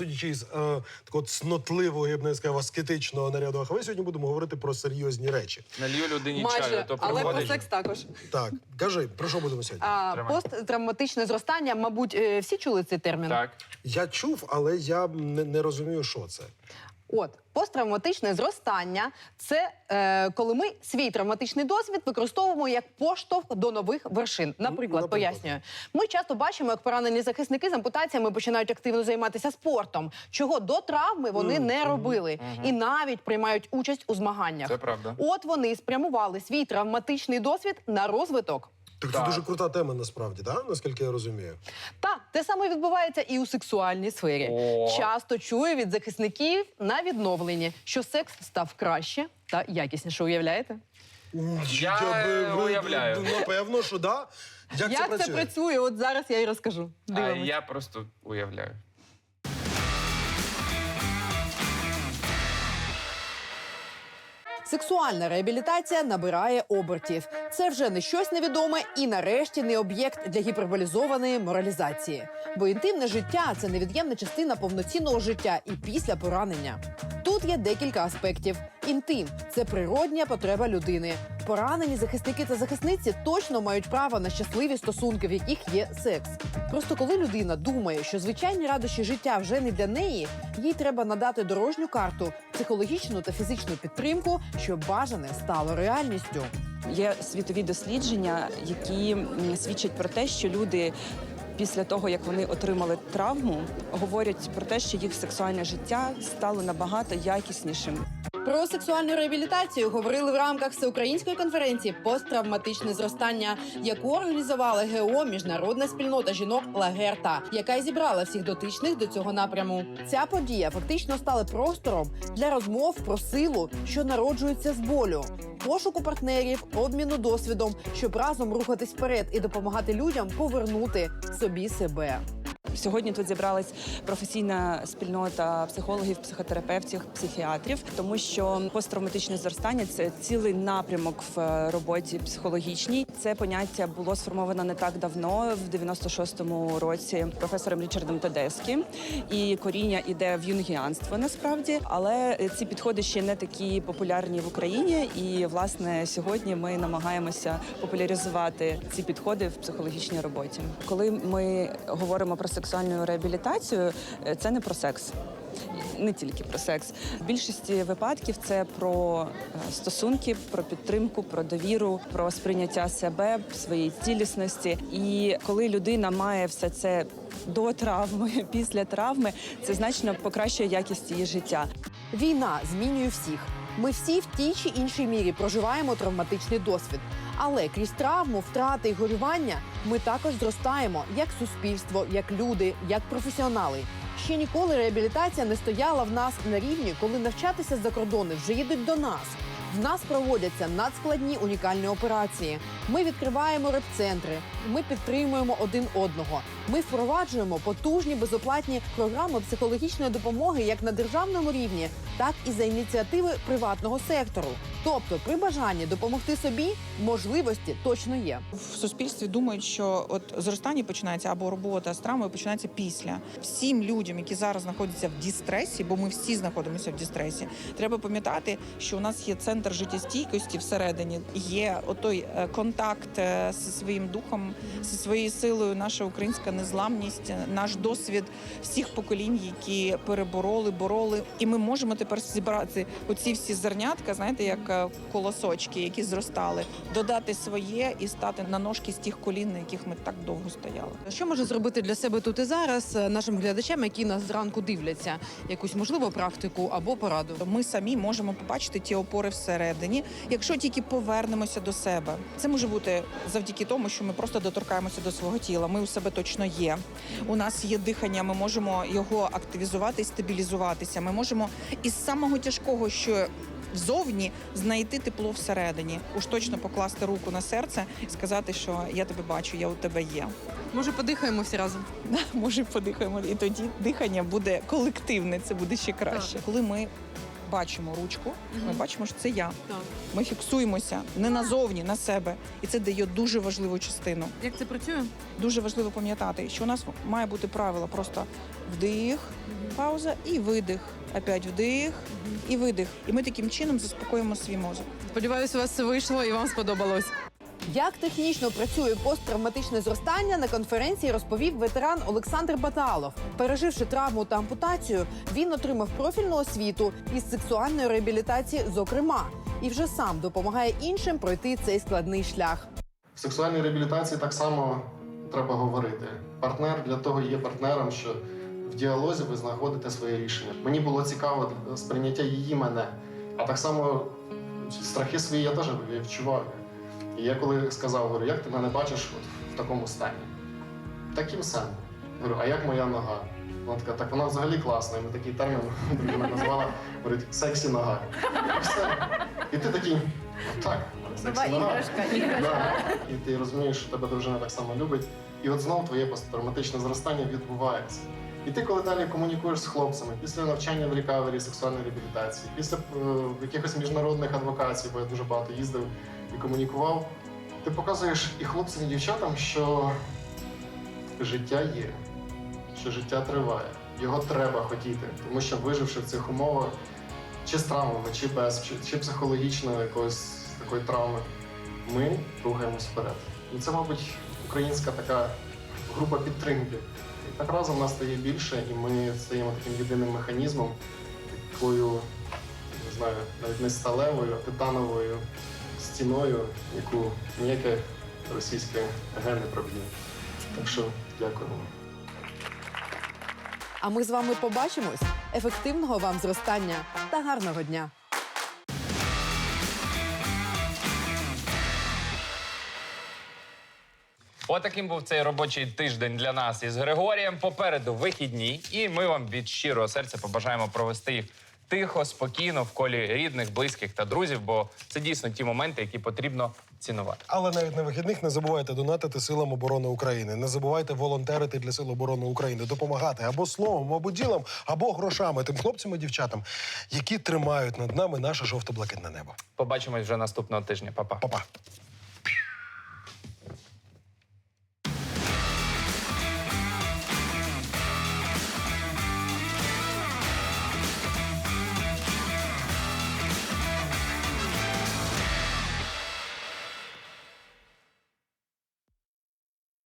судячи з е, такого цнотливого, я б не сказав, аскетичного наряду Ахави, сьогодні будемо говорити про серйозні речі. Налью людині Майже, чаю, то але про приходить. секс також. Так, кажи, про що будемо сьогодні? А, Тримай. посттравматичне зростання, мабуть, е, всі чули цей термін? Так. Я чув, але я не, не розумію, що це. От посттравматичне зростання це е, коли ми свій травматичний досвід використовуємо як поштовх до нових вершин. Наприклад, наприклад. пояснюю, ми часто бачимо, як поранені захисники з ампутаціями починають активно займатися спортом, чого до травми вони не робили, і навіть приймають участь у змаганнях. Це правда. От вони спрямували свій травматичний досвід на розвиток. Так, Так. це дуже крута тема, насправді, так? наскільки я розумію. Та те саме відбувається і у сексуальній сфері. О. Часто чую від захисників на відновленні, що секс став краще та якісніше. Уявляєте? Я би- уявляю. Напевно, що да. Як, Як це працює? От зараз я і розкажу. А Дивимось. я просто уявляю. Сексуальна реабілітація набирає обертів. Це вже не щось невідоме і, нарешті, не об'єкт для гіперболізованої моралізації. Бо інтимне життя це невід'ємна частина повноцінного життя і після поранення. Тут є декілька аспектів. Інтим це природня потреба людини. Поранені захисники та захисниці точно мають право на щасливі стосунки, в яких є секс. Просто коли людина думає, що звичайні радощі життя вже не для неї, їй треба надати дорожню карту, психологічну та фізичну підтримку, щоб бажане стало реальністю. Є світові дослідження, які свідчать про те, що люди. Після того, як вони отримали травму, говорять про те, що їх сексуальне життя стало набагато якіснішим. Про сексуальну реабілітацію говорили в рамках всеукраїнської конференції посттравматичне зростання, яку організувала ГО Міжнародна спільнота жінок Лагерта, яка й зібрала всіх дотичних до цього напряму. Ця подія фактично стала простором для розмов про силу, що народжується з болю. Пошуку партнерів, обміну досвідом, щоб разом рухатись вперед і допомагати людям повернути собі себе. Сьогодні тут зібралась професійна спільнота психологів, психотерапевтів, психіатрів, тому що посттравматичне зростання це цілий напрямок в е, роботі психологічній. Це поняття було сформовано не так давно, в 96-му році, професором Річардом Тедескі. І коріння іде в юнгіанство насправді, але е, ці підходи ще не такі популярні в Україні. І власне сьогодні ми намагаємося популяризувати ці підходи в психологічній роботі. Коли ми говоримо про сексуальну реабілітацію, е, це не про секс. Не тільки про секс. В більшості випадків це про е, стосунки, про підтримку, про довіру, про сприйняття себе, своєї цілісності. І коли людина має все це до травми, після травми, це значно покращує якість її життя. Війна змінює всіх. Ми всі в тій чи іншій мірі проживаємо травматичний досвід. Але крізь травму, втрати і горювання ми також зростаємо як суспільство, як люди, як професіонали. Ще ніколи реабілітація не стояла в нас на рівні, коли навчатися з-за кордону вже їдуть до нас. В нас проводяться надскладні унікальні операції. Ми відкриваємо реп-центри, ми підтримуємо один одного. Ми впроваджуємо потужні безоплатні програми психологічної допомоги як на державному рівні, так і за ініціативи приватного сектору. Тобто, при бажанні допомогти собі можливості точно є. В суспільстві думають, що от зростання починається або робота з травмою починається після. Всім людям, які зараз знаходяться в дістресі, бо ми всі знаходимося в дістресі, треба пам'ятати, що у нас є центр життєстійкості всередині. Є отой е, контакт е, зі своїм духом, зі своєю силою, наша українська незламність, наш досвід всіх поколінь, які перебороли, бороли. І ми можемо тепер зібрати оці всі зернятка, знаєте, як е, колосочки, які зростали, додати своє і стати на ножки з тих колін, на яких ми так довго стояли. Що може зробити для себе тут і зараз е, нашим глядачам, які нас зранку дивляться? Якусь можливу практику або пораду? Ми самі можемо побачити ті опори всередині, якщо тільки повернемося до себе. Це може бути завдяки тому, що ми просто доторкаємося до свого тіла. Ми у себе точно є. У нас є дихання, ми можемо його активізувати і стабілізуватися. Ми можемо із самого тяжкого, що Ззовні знайти тепло всередині, уж точно покласти руку на серце і сказати, що я тебе бачу, я у тебе є. Може, подихаємо всі разом? Може, подихаємо, і тоді дихання буде колективне, це буде ще краще. Коли ми бачимо ручку, ми бачимо, що це я. Ми фіксуємося не назовні, на себе, і це дає дуже важливу частину. Як це працює? Дуже важливо пам'ятати, що у нас має бути правило просто вдих, пауза і видих. Опять вдих і видих. І ми таким чином заспокоїмо свій мозок. Сподіваюсь, у вас все вийшло і вам сподобалось. Як технічно працює посттравматичне зростання на конференції, розповів ветеран Олександр Баталов. Переживши травму та ампутацію, він отримав профільну освіту із сексуальної реабілітації, зокрема, і вже сам допомагає іншим пройти цей складний шлях. В сексуальній реабілітації так само треба говорити. Партнер для того є партнером, що в діалозі ви знаходите своє рішення. Мені було цікаво сприйняття її мене, а так само страхи свої я теж відчував. І я коли сказав, говорю, як ти мене бачиш от в такому стані? Таким самим. Говорю, а як моя нога? Вона така, так вона взагалі класна. І ми такий термін дружина назвала, говорить, сексі нога. І все. І ти такий, так, сексі нога. Да. І ти розумієш, що тебе дружина так само любить. І от знову твоє посттравматичне зростання відбувається. І ти, коли далі комунікуєш з хлопцями після навчання в рекавері, сексуальної реабілітації, після е, якихось міжнародних адвокацій, бо я дуже багато їздив і комунікував, ти показуєш і хлопцям, і дівчатам, що життя є, що життя триває. Його треба хотіти, тому що виживши в цих умовах, чи з травмами, чи без, чи, чи психологічно якоїсь такої травми, ми рухаємось вперед. І це, мабуть, українська така група підтримки. Так разом нас стає більше, і ми стаємо таким єдиним механізмом, такою, не знаю, навіть не сталевою, а титановою стіною, яку ніяке російське ген не проб'є. Так що дякуємо. А ми з вами побачимось. Ефективного вам зростання та гарного дня! Отаким був цей робочий тиждень для нас із Григорієм. Попереду вихідні, і ми вам від щирого серця побажаємо провести їх тихо, спокійно в колі рідних, близьких та друзів, бо це дійсно ті моменти, які потрібно цінувати. Але навіть на вихідних не забувайте донатити силам оборони України. Не забувайте волонтерити для сил оборони України, допомагати або словом, або ділом, або грошами тим хлопцям і дівчатам, які тримають над нами наше жовто-блакитне небо. Побачимось вже наступного тижня. Па-па. Па-па.